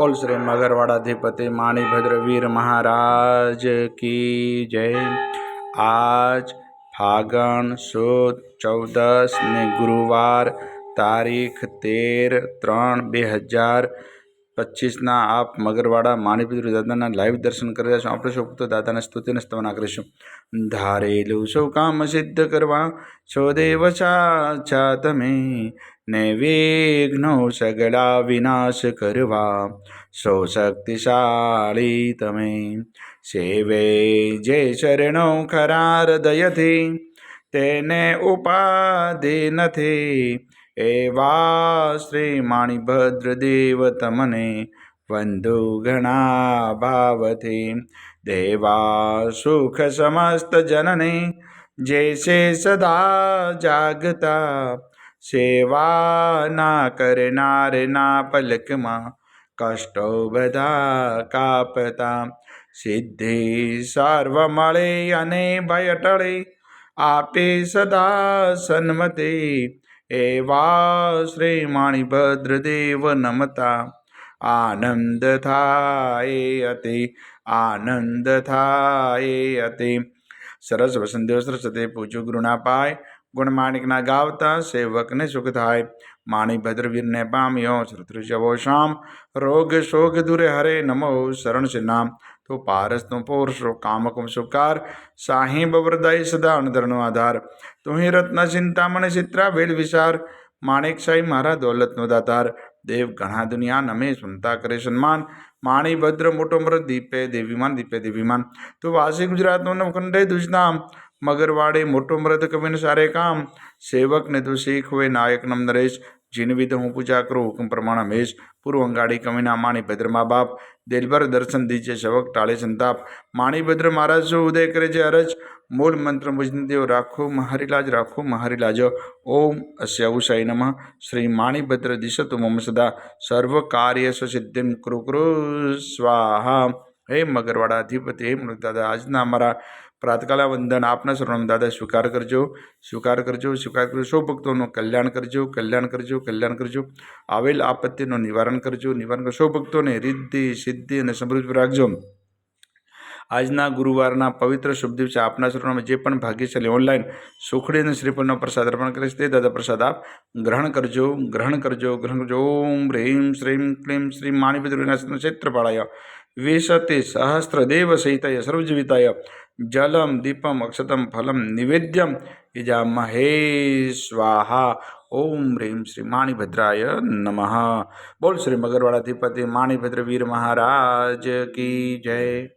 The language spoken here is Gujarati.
બોલ શ્રી મગરવાડાધિપતિ માણીભદ્ર વીર મહારાજ કી જય. આજ ફાગણ સુદ ચૌદસ ને ગુરુવાર તારીખ તેર ત્રણ બે હજાર પચીસના આપ મગરવાડા માણીપુર દાદાના લાઈવ દર્શન કરી રહ્યા છો. આપણે સૌ તો દાદાના સ્તુતિને સ્તવના કરીશું. ધારેલું સૌ કામ સિદ્ધ કરવા છો દેવ સાચા તમે? ને વિઘ્નો સગળા વિનાશ કરવા. સૌ શક્તિશાળી તમે. સેવે જે શરણો ખરા હૃદયથી, તેને ઉપાધિ નથી. એવા શ્રી માણીભદ્ર દેવ તમને વંધુ ઘણા ભાવથી. દેવા સુખ સમસ્ત જનને, જે છે સદા જાગતા. સેવા ના કરનાર ના પલકમાં કષ્ટો બધા કાપતા. સિદ્ધિ સર્વ મળે અને ભય ટળે, આપે સદા સન્મતે. એવા શ્રી માણીભદ્ર દેવ નમતા. આનંદ થાય અતિ, આનંદ થાય અતિ. સરસ વસંત સરસ્વતી પૂજ્ય ગુરુના પાય ગુણ માણિકના ગાવતા સેવકને સુખ થાય માણી ભદ્રવીરને પામ્યો શ્રુતૃષવો શામ રોગ શોક દુરે હરે નમો શરણ નામ તો પારસનો પોરશો કામકુમ સુકાર સાહી બવરદાય સદા અણધરનો આધાર તુહી રત્ન ચિંતામણ ચિત્રા વેલ વિચાર માણેક સાઈ મારા દોલતનો દાતાર દેવ ઘણા દુનિયા નમે સુનતા કરે સન્માન માણી ભદ્ર મોટો મૃત દીપે દેવીમાન દીપે દેવીમાન તો વાસી ગુજરાતનો નવખંડે દુજનામ મગરવાડે મોટો મૃત કવિન સારે કામ સેવકને તું હોય નાયક નમ નરેશ જીન વિધ હું પૂજા કરું હુકમ પ્રમાણ હમેશ પૂર્વ અંગાડી કવિના માણી ભદ્ર મા બાપ દિલભર દર્શન દીજે શવક ટાળે સંતાપ માણી ભદ્ર મહારાજ જો ઉદય કરે છે અરજ મૂળ મંત્ર મુજદેવ રાખો મહારીલાજ રાખો મહારીલાજ ઓમ અસ્ય ઉષાય નમઃ શ્રી માણીભદ્ર દિશતુ મમ સદા સર્વ કાર્ય સિદ્ધિમ કૃ કૃ સ્વાહા હે મગરવાડા અધિપતિ, હે મૃત દાદા આજના અમારા પ્રાતકાલા વંદન આપના શરણમ દાદા, સ્વીકાર કરજો સ્વીકાર કરજો સ્વીકાર કરજો, સૌ ભક્તોનું કલ્યાણ કરજો કલ્યાણ કરજો કલ્યાણ કરજો, આવેલ આપત્તિનું નિવારણ કરજો નિવારણ કરજો સૌ ભક્તોને રિદ્ધિ, સિદ્ધિ અને સમૃદ્ધિ રાખજો. આજના ગુરુવારના પવિત્ર શુભ દિવસે આપના સર્વનામાં જે પણ ભાગ્યશાળી ઓનલાઈન સુખડી અને શ્રીફળનો પ્રસાદ અર્પણ કરે છે તે દાદા પ્રસાદ આપ ગ્રહણ કરજો ગ્રહણ કરજો ગ્રહણ કરજો. ઓમ હ્રીમ શ્રીમ ક્લીમ શ્રી માણિપતિ વિનાશનો ક્ષેત્રપાળાય વિશતે સહસ્રદેવ સહિતાય સર્વજીવિતાય. જલમ, દીપમ, અક્ષતમ, ફલમ, નિવેદ્યમ. ઇજા મહે સ્વાહા. ઓમ હ્રીમ શ્રી માણીભદ્રાય નમઃ. બોલ શ્રી મગરવાળાધિપતિ માણીભદ્ર વીર મહારાજ કી જય.